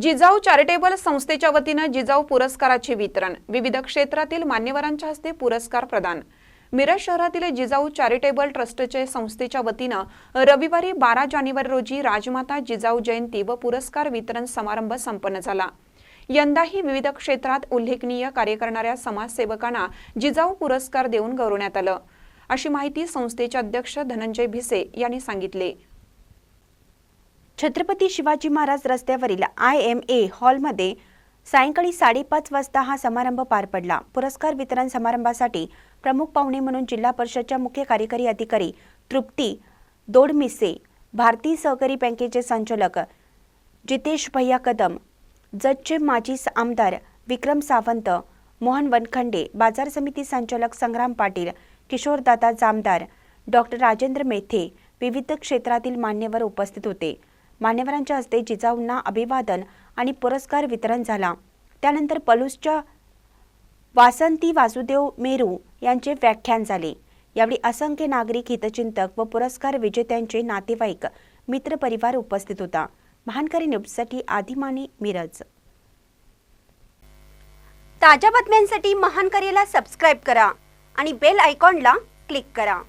Jijau charitable संस्थेच्या वतीनं जिजाऊ पुरस्काराचे वितरण. विविध क्षेत्रातील मान्यवरांच्या हस्ते पुरस्कार प्रदान. मिरज शहरातील जिजाऊ चॅरिटेबल ट्रस्टचे संस्थेच्या वतीनं रविवारी बारा जानेवारी रोजी राजमाता जिजाऊ जयंती व पुरस्कार वितरण समारंभ संपन्न झाला. यंदाही विविध क्षेत्रात उल्लेखनीय कार्य करणाऱ्या समाजसेवकांना जिजाऊ पुरस्कार देऊन गौरवण्यात आलं. अशी माहिती संस्थेचे अध्यक्ष धनंजय भिसे यांनी सांगितले. छत्रपती शिवाजी महाराज रस्त्यावरील आय एम ए हॉलमध्ये सायंकाळी साडेपाच वाजता हा समारंभ पार पडला. पुरस्कार वितरण समारंभासाठी प्रमुख पाहुणे म्हणून जिल्हा परिषदच्या मुख्य कार्यकारी अधिकारी तृप्ती दोडमिसे भारतीय सहकारी बँकेचे संचालक जितेश भैया कदम जजचे माजी आमदार विक्रम सावंत मोहन वनखंडे बाजार समिती संचालक संग्राम पाटील किशोरदादा जामदार डॉक्टर राजेंद्र मेथे विविध क्षेत्रातील मान्यवर उपस्थित होते. मान्यवरांच्या हस्ते जिजाऊंना अभिवादन आणि पुरस्कार वितरण झाला. त्यानंतर पलूसच्या वासंती वासुदेव मेरू यांचे व्याख्यान झाले. यावेळी असंख्य नागरिक हितचिंतक व पुरस्कार विजेत्यांचे नातेवाईक मित्रपरिवार उपस्थित होता. महानकरी न्यूजसाठी आदिमाने मिरज. ताज्या बातम्यांसाठी महानकरीला सबस्क्राईब करा आणि बेल आयकॉनला क्लिक करा.